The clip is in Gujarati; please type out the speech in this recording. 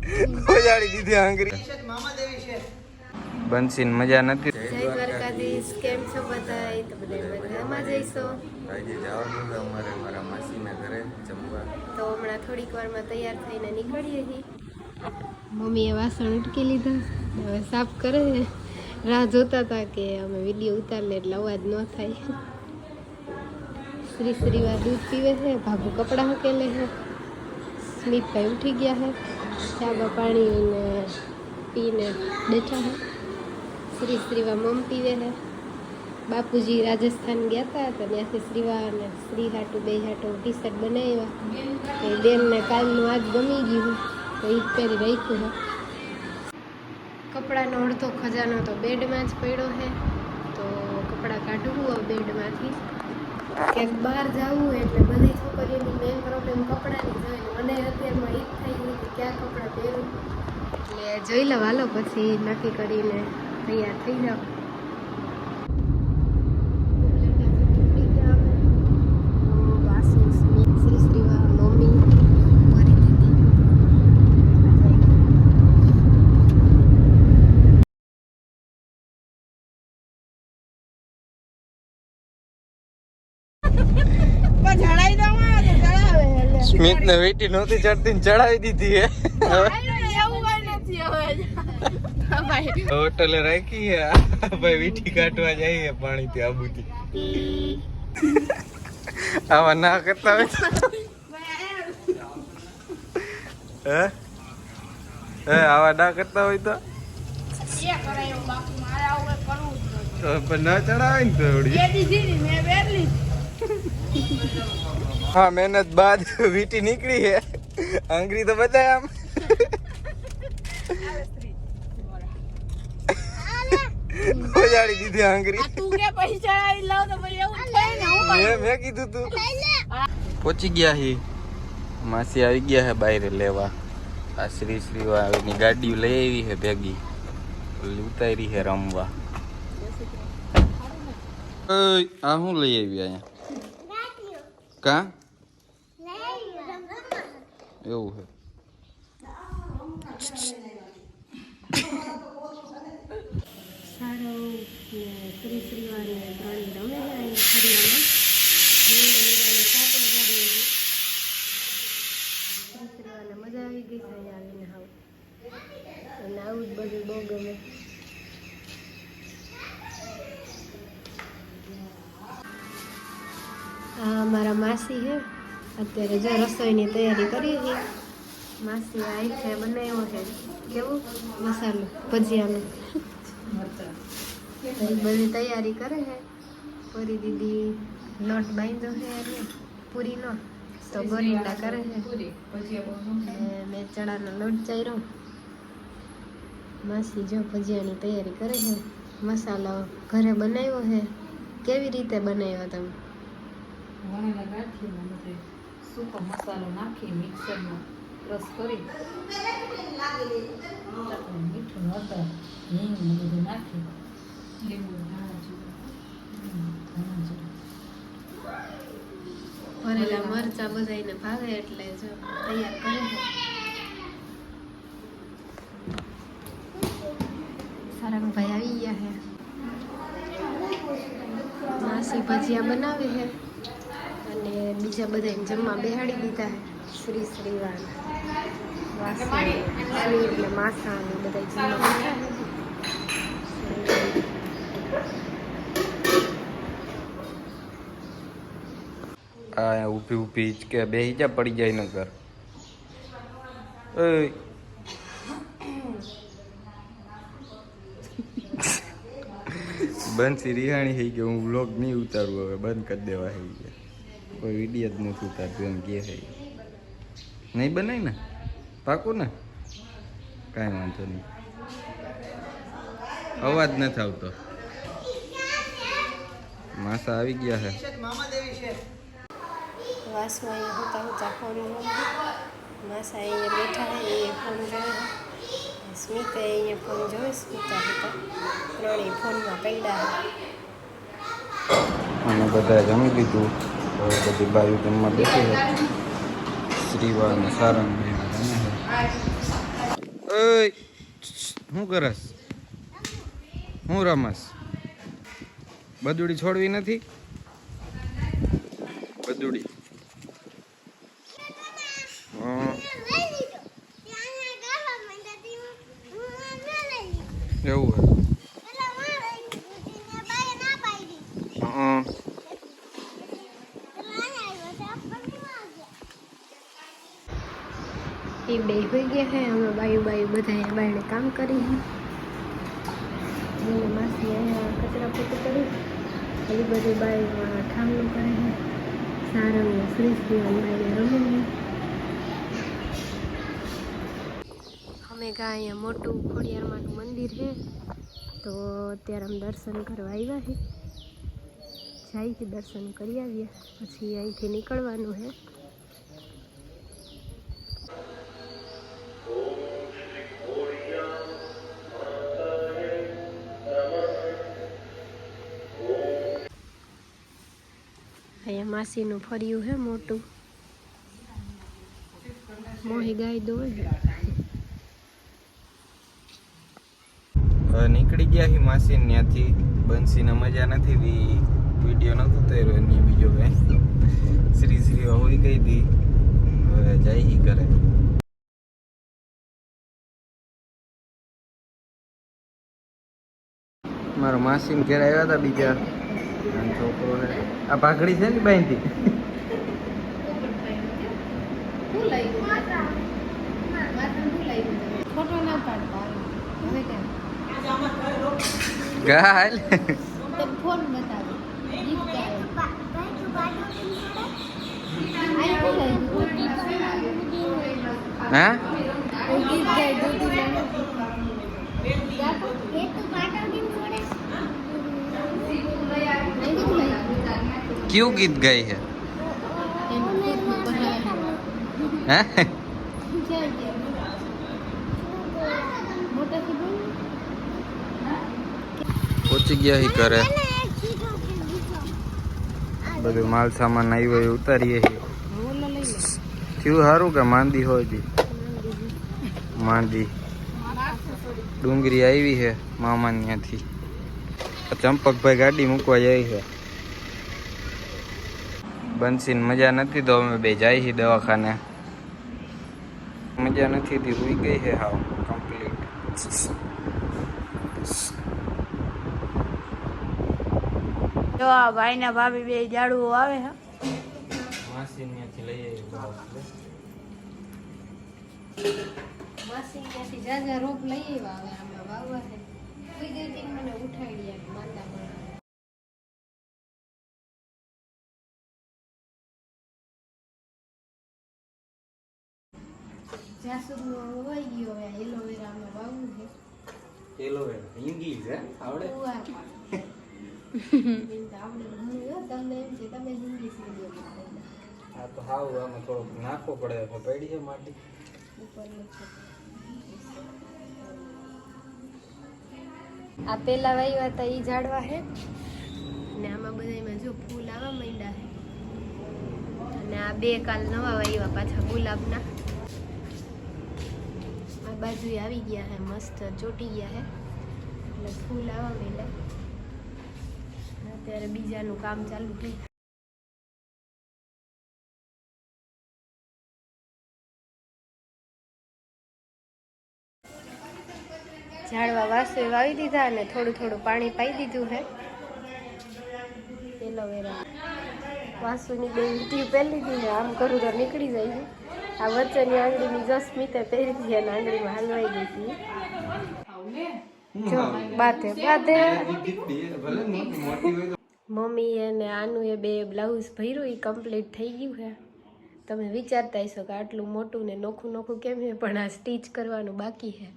ઓજાડી દીધી આંગરી બંસીન મજા નથી. જય દ્વારકાધીશ કેમ છો બધા એ તો બધા મજામાં જઈશો આજે જવાનું છે અમારે મારા માસીના ઘરે જમવા. તો હમણાં થોડીક વારમાં તૈયાર થઈને નીકળીએ છીએ મમ્મીએ વાસણ ઉટકી લીધા. હવે સાફ કરે. છે રાહ જોતા હતા કે અમે વીડિયો ઉતારીએ એટલે અવાજ ન થાય. શ્રી શ્રીવા દૂધ પીવે છે ભાભુ કપડાં હકેલે છે. સ્મિતભાઈ ઉઠી ગયા છે. ચાબા પાણી ને પીને બેઠા હે. શ્રી શ્રીવા મમ પીવે છે બાપુજી રાજસ્થાન ગયા હતા તો ત્યાંથી શ્રીવા અને શ્રી હાટુ બે હાટુ ટી શર્ટ બનાવ્યા એ બેનને કાલનું આજ ગમી ગયું તો એ પહેરી રાખ્યું છે કપડાનો અડધો ખજાનો તો બેડમાં જ પડ્યો છે તો કપડાં કાઢવું બેડમાંથી. ક્યાંક બહાર જવું એટલે બધી છોકરીઓની મેઇન પ્રોબ્લેમ કપડાની જ હોય. મને અત્યારમાં એ જ થઈ ગઈ કે ક્યાં કપડાં પહેરું? એટલે જોઈ લો, હાલો પછી નક્કી કરીને તૈયાર થઈ જાઓ શ્રી શ્રીવા મમ્મી મારી દીદી ચડાઈ દઉં આ તો ચડાવે સ્મિત ને વેટી નહોતી ચડતી ને ચડાવી દીધી હે. હોટલે રાખી ભાઈ વીટી કાઢવા હે પાણી થી આબુથી. આવા ના કરતા હોય તો. હે? આવા ના કરતા હોય તો. તો ના ચડાવે ને થોડી હા મહેનત બાદ વીટી નીકળી હે આંગળી તો બતાય આમ. ઓજાડી દીધી આંગળી. આ તું કે પૈસા ચડાવી લાવ તો પછી એવું જ થાય ને હું મેં મેં કીધું તું. પહોંચી ગયા હી. માસી આવી ગયા હે બહાર લેવા. આ શ્રી શ્રી વાળાની ગાડી લઈ આવી હે ભેગી. ઉતારી હે રમવા. ઓય, આ હું લઈ આવી અહીંયા? કા? એવું હે સારો ને શ્રી શ્રીવાને ત્રણેય રમે છે અહીંયા ફરિયામાં શ્રી શ્રીવાને મજા આવી ગઈ છે અહીંયા આવીને હાવ. અને આવું જ બધું બહુ ગમે. આ મારા માસી છે. અત્યારે જો રસોઈની તૈયારી કરી હતી માસી આવી છે બનાવ્યો છે. કેવું? મસાલો ભજીયાનો. બધી તૈયારી કરે છે. પૂરી દીદી લોટ બાંધ્યો છે એટલે પૂરીનો. તો ગોરીંડા કરે છે. મેં ચણાનો લોટ ચાર્યો માસી જો ભજીયાની તૈયારી કરે છે. મસાલો ઘરે બનાવ્યો છે. કેવી રીતે બનાવ્યો તમે? સૂકો મસાલો નાખી મિક્સરમાં ક્રશ કરી મીઠું હળદર હિંગ બધું નાખી. લીંબુ ભરેલા મરચા બધાને ભાવે એટલે જો તૈયાર કરે સારંગભાઈ આવી ગયા હે. માસી ભજીયા બનાવે છે બીજા બધાને જમવા બેહાડી દીધા શ્રી શ્રીવાન આ ઊભી ઊભી કે બે હિજા પડી જાય નગર ઓય. બંધ રિહાણી થઈ ગયો. હું વ્લોગ નહીં ઉતારું હવે. બંધ કરી દેવા થઈ ગયા કોઈ વીડિયો જ નથી ઉતારતું એમ કે છે. નહીં બનાય ને? પાકું ને? કાંઈ વાંધો નહીં. અવાજ નથી આવતો. માસા આવી ગયા છે. વાસમાં અહીંયા હોતા હોતા ફોન માસા અહીંયા બેઠા હે એ ફોન જોયો સ્મિતે અહીંયા ફોન જોવે સ્મિતા હતા. ત્રણેય ફોનમાં પડ્યા અને બધા જમી લીધું. હવે બધી બાયુ જમવા બેસી છે. શ્રીવા ને સારંગ ઓય, શું કરસ? હું રમસ? બદુડી છોડવી નથી? બદુડી હં, એવું હે હં. એ બે હોઈ ગયા હે, અમે બાયું બાયું બધા બાયણે કામ કરી હે. માસી અહીંયા કચરા પોતું કરી એ બધી બાયું ઠામનું કરે હે સારું શ્રી શ્રી બાયણે રમે અમે કા અહીંયા મોટું ખોડિયારમાંનું મંદિર છે. તો અત્યારે અમે દર્શન કરવા આવ્યા છે. જઈથી દર્શન કરી આવીએ. પછી અહીંથી નીકળવાનું છે. અહીંયા માસીનું ફર્યું હે મોટું. મોહી ગાય દોય નીકળી ગયા હી માસી ત્યાંથી. બંસીને મજા નથી દી. વીડિયો નહોતો તૈયાર એની બીજો કઈ શ્રી શ્રી હોઈ ગઈ હતી હવે જાય હી કરે મારો માસીને ઘેર આવ્યા હતા બીજા. અને છોકરો આ ભાખડી છે ને બાંધી ફોટો ના પાડતા હવે કેમ ગાલ. ફોન બતાવો ગીત? ગાયો આઈ શું લાગ્યું હા કોઈ ગીત ગાય દૂધી લાગે ક્યું ગીત ગાય છે હે પહોંચી ગયા હી કરે બધું માલ સામાન આવ્યો એ ઉતારીએ છીએ થયું સારું કે માંદી હોય જી માંદી. ડુંગરી આવી છે મામા ત્યાંથી. ચંપકભાઈ ગાડી મૂકવા જાય છે બંસીને મજા નથી તો અમે બે જાય છીએ દવાખાને. મજા નથી થી ઉઈ ગઈ છે હાવ કમ્પ્લીટ જો આ ભાઈ ના ભાભી બે ઝાડુ આવે હે. માસી ત્યાંથી લઈ માસી ત્યાંથી જાજા રોપ લઈ આવ્યા હવે આમાં વાવવા છે. કોઈ ગઈ મને ઉઠાડી માંદા જાસૂદનો હોય ગયો હવે એલોવેરામાં વાવવું છે એલોવેરા હે આવડે હો, તમને એમ છે તમે મીડિયમ આ તો હાવ આમાં થોડોક નાખવો પડે તો પડી છે માટી આ પેલા વાવ્યા હતા એ ઝાડવા હે ને આમાં બધામાં જો ફૂલ આવવા માંડ્યા છે અને આ બે કાલ નવા વાવ્યા પાછા ગુલાબના બાજુ આવી ગયા હે, મસ્ત ચોટી ગયા હે. એટલે ફૂલ આવવા માંડ્યા. અત્યારે બીજાનું કામ ચાલુ થયું ઝાડવા વાસુએ વાવી દીધા અને થોડું થોડું પાણી પાઈ દીધું હે. એલોવેરા. વાસુની બે વીંટી પહેલી દીધી આમ કરું તો નીકળી જાય છે આ વચ્ચેની આંગળીની સ્મિતે પહેરી હતી અને આંગળીમાં હલવાઈ ગઈ હતી. જો બાતે બાતે ભલે મોટી મોટી મમ્મી અને આનું એ બે બ્લાઉઝ ભર્યું એ કમ્પ્લીટ થઈ ગયું છે. તમે વિચારતા હશો કે આટલું મોટું ને નોખું નોખું કેમ છે, પણ આ સ્ટીચ કરવાનું બાકી છે.